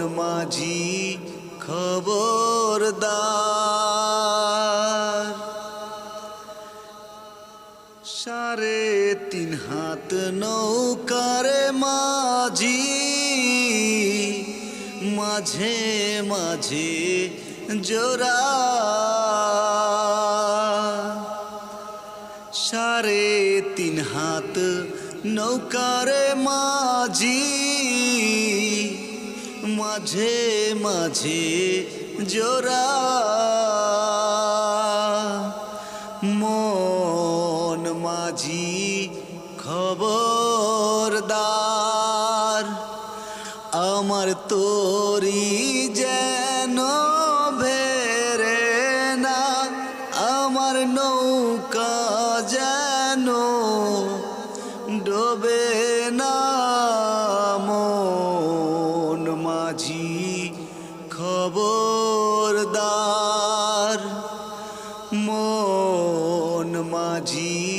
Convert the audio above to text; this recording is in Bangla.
মাঝি খবরদার। সাড়ে তিন হাত নৌকারে মাঝি, মাঝে মাঝে জোড়া। সাড়ে তিন হাত নৌকারে মাঝি মাঝে মাঝে জোড়া। মন মাঝি খবরদার, আমার তোরি যেন ভেরে না, আমার নৌকা যেন ডোবে খবরদার মন মাঝি